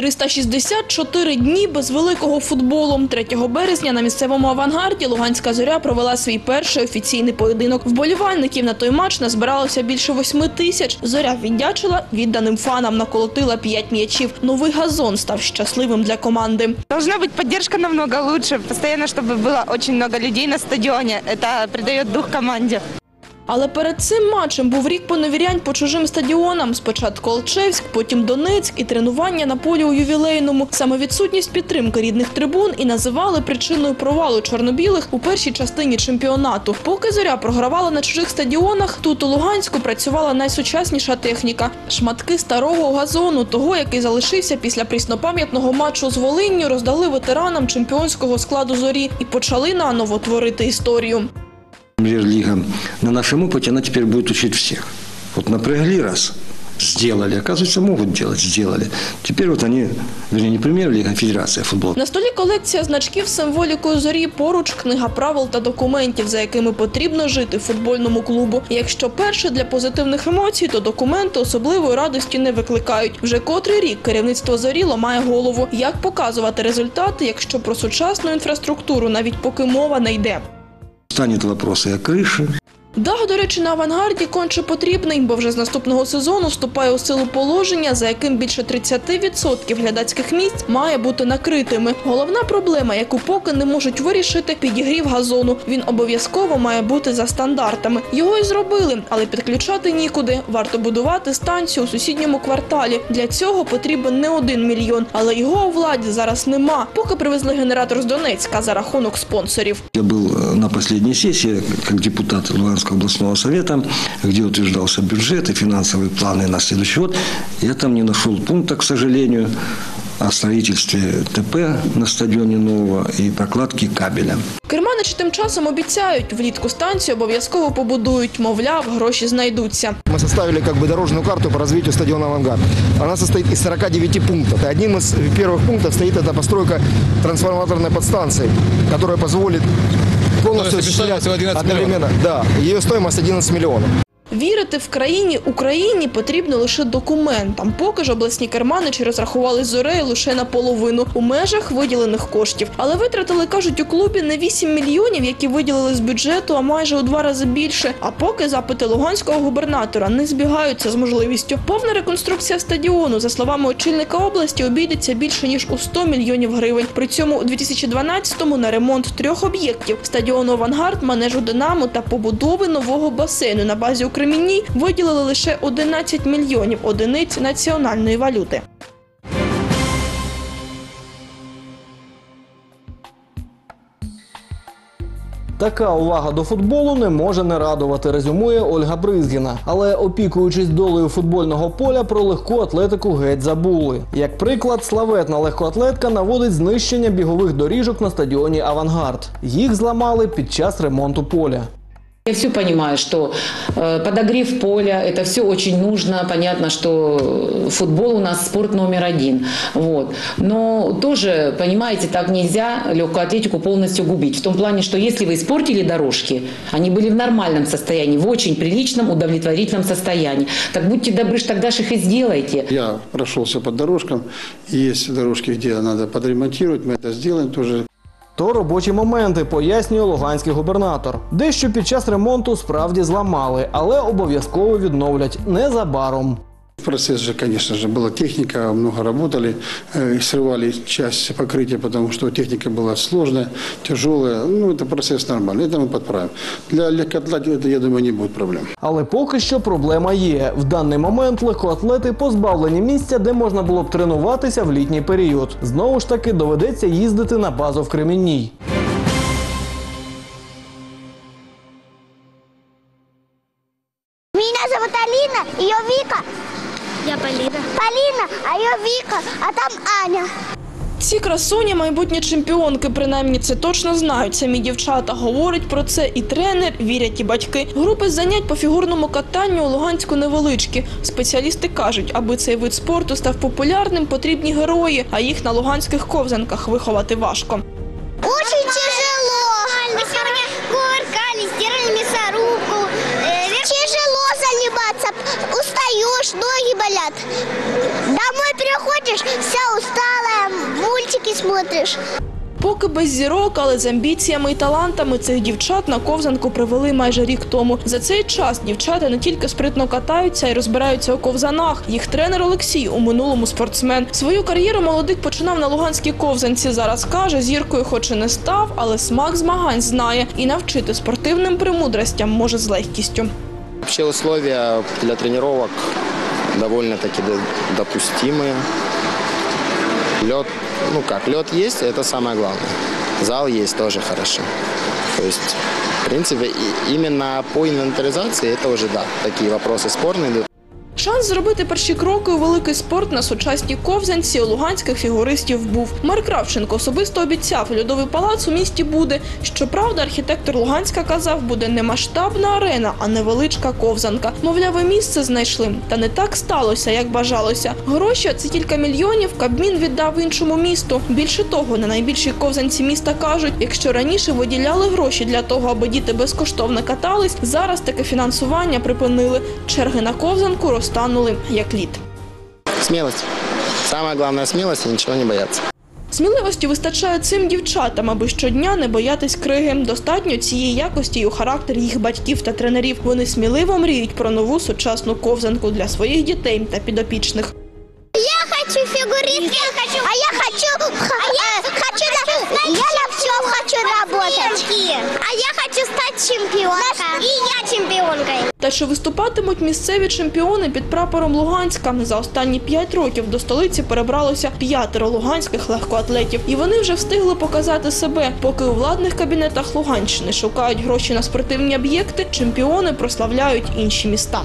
364 дні без великого футболу. 3 березня на місцевому авангарді Луганська зоря провела свій перший офіційний поєдинок. Вболівальників на той матч назбиралося більше 8 тисяч. Зоря віддячила відданим фанам, наколотила 5 м'ячів. Новий газон став щасливим для команди. Должна быть поддержка намного лучше. Постоянно, чтобы было очень много людей на стадионе. Это придает дух команде. Але перед цим матчем був рік поневірянь по чужим стадіонам. Спочатку Олчевськ, потім Донецьк і тренування на полі у ювілейному. Саме відсутність підтримки рідних трибун і називали причиною провалу чорнобілих у першій частині чемпіонату. Поки зоря програвала на чужих стадіонах, тут у Луганську працювала найсучасніша техніка шматки старого газону, того, який залишився після пріснопам'ятного матчу з Волинню, роздали ветеранам чемпіонського складу зорі і почали наново творити історію. Премьер-лига на нашем опыте, она теперь будет учить всех. Вот напрягли раз, сделали. Оказывается, могут делать, сделали. Теперь вот они, вернее, не премьер-лига, а федерация футбола. На столі колекція значків з символікою зорі, поруч книга правил та документів, за якими потрібно жити футбольному клубу. Якщо перше для позитивних емоцій, то документи особливої радості не викликають. Вже котрий рік керівництво зорі ламає голову. Як показувати результати, якщо про сучасну інфраструктуру навіть поки мова не йде. Станет вопрос и о крыше, Дах, до речі, на авангарді конче потрібний, бо вже з наступного сезону вступає у силу положення, за яким більше 30% глядацьких місць має бути накритими. Головна проблема, яку поки не можуть вирішити, підігрів газону. Він обов'язково має бути за стандартами. Його і зробили, але підключати нікуди. Варто будувати станцію у сусідньому кварталі. Для цього потрібен не один мільйон, але його у владі зараз нема. Поки привезли генератор з Донецька за рахунок спонсорів. Я был э, на последней сессии как депутат Луганского областного совета, где утверждался бюджет и финансовые планы на следующий год. Я там не нашел пункта, к сожалению, о строительстве ТП на стадионе нового и прокладке кабеля. Керманичі тим часом обіцяють, влітку станцію обов'язково побудують, мовляв, гроші знайдуться. Мы составили как бы дорожную карту по развитию стадиона «Авангард». Она состоит из 49 пунктов. И одним из первых пунктов стоит эта постройка трансформаторной подстанции, которая позволит полностью осуществлять одновременно. Да, ее стоимость 11 миллионов. Вірити в країні Україні потрібно лише документам. Поки ж обласні керманичі розрахували зорею лише наполовину у межах виділених коштів. Але витратили, кажуть, у клубі не 8 мільйонів, які виділили з бюджету, а майже у два рази більше. А поки запити луганського губернатора не збігаються з можливістю. Повна реконструкція стадіону, за словами очільника області, обійдеться більше ніж у 100 мільйонів гривень. При цьому у 2012-му на ремонт трьох об'єктів стадіону Авангард, манежу Динамо та побудови нового басейну на базі у Кремінній виділили лише 11 мільйонів одиниць національної валюти. Така увага до футболу не може не радувати, резюмує Ольга Бризгіна. Але опікуючись долею футбольного поля, про легку атлетику геть забули. Як приклад, славетна легкоатлетка наводить знищення бігових доріжок на стадіоні Авангард. Їх зламали під час ремонту поля. Я все понимаю, что э, подогрев поля, это все очень нужно. Понятно, что футбол у нас спорт номер один. Вот. Но тоже, понимаете, так нельзя легкую атлетику полностью губить. В том плане, что если вы испортили дорожки, они были в нормальном состоянии, в очень приличном, удовлетворительном состоянии. Так будьте добры, ж тогда ж их и сделайте. Я прошелся по дорожкам. Есть дорожки, где надо подремонтировать. Мы это сделаем тоже. То робочі моменти, пояснює луганський губернатор. Дещо під час ремонту справді зламали, але обов'язково відновлять незабаром. Процесс же, конечно же, была техника, много работали, э, срывали часть покрытия, потому что техника была сложная, тяжелая. Ну, это процесс нормальный, это мы подправим. Для легкоатлетики это, я думаю, не будет проблем. Але поки що проблема є. В даний момент легкоатлети позбавлені місця, де можна було б тренуватися в літній період. Знову ж таки доведеться їздити на базу в Кремінній. Я Полина. Полина, а ее Вика, а там Аня. Ці красуні майбутні чемпіонки, принаймні це точно знають. Самі дівчата говорять про це і тренер, вірять і батьки. Групи занять по фігурному катанню у Луганську невеличкі. Спеціалісти кажуть, аби цей вид спорту став популярним, потрібні герої, а їх на луганських ковзанках виховати важко. Идешь, ноги болят. Домой приходишь, вся усталая, мультики смотришь. Поки без зірок, але з амбіціями і талантами цих дівчат на ковзанку привели майже рік тому. За цей час дівчата не тільки спритно катаються і розбираються у ковзанах. Їх тренер Олексій у минулому спортсмен. Свою кар'єру молодик починав на луганській ковзанці. Зараз каже, зіркою хоч і не став, але смак змагань знає і навчити спортивним премудростям може з легкістю. Вообще условия для тренировок довольно-таки до- допустимые. Лед, ну как, лед есть, это самое главное. Зал есть тоже хорошо. То есть, в принципе, именно по инвентаризации это уже, да, такие вопросы спорные идут. Шанс зробити перші кроки у великий спорт на сучасній ковзанці у луганських фігуристів був. Мер Кравченко особисто обіцяв, льодовий палац у місті буде. Щоправда, архітектор Луганська казав, буде не масштабна арена, а невеличка ковзанка. Мовляв, місце знайшли. Та не так сталося, як бажалося. Гроші це кілька мільйонів. Кабмін віддав іншому місту. Більше того, на найбільшій ковзанці міста кажуть, якщо раніше виділяли гроші для того, аби діти безкоштовно катались, зараз таке фінансування припинили. Черги на ковзанку розтанули як лід. Смелость. Самое главное смелость и ничего не бояться. Сміливості вистачає цим дівчатам, аби щодня не боятись криги. Достатньо цієї якості й у характері їх батьків та тренерів. Вони сміливо мріють про нову сучасну ковзанку для своїх дітей та підопічних. Я хочу фигуристки, а я хочу, а я хочу, на, я на всем хочу работать. А я хочу стать чемпионкой. Та що виступатимуть місцеві чемпіони під прапором Луганська. За останні п'ять років до столиці перебралося п'ятеро луганських легкоатлетів, і вони вже встигли показати себе. Поки у владних кабінетах Луганщини шукають гроші на спортивні об'єкти, чемпіони прославляють інші міста.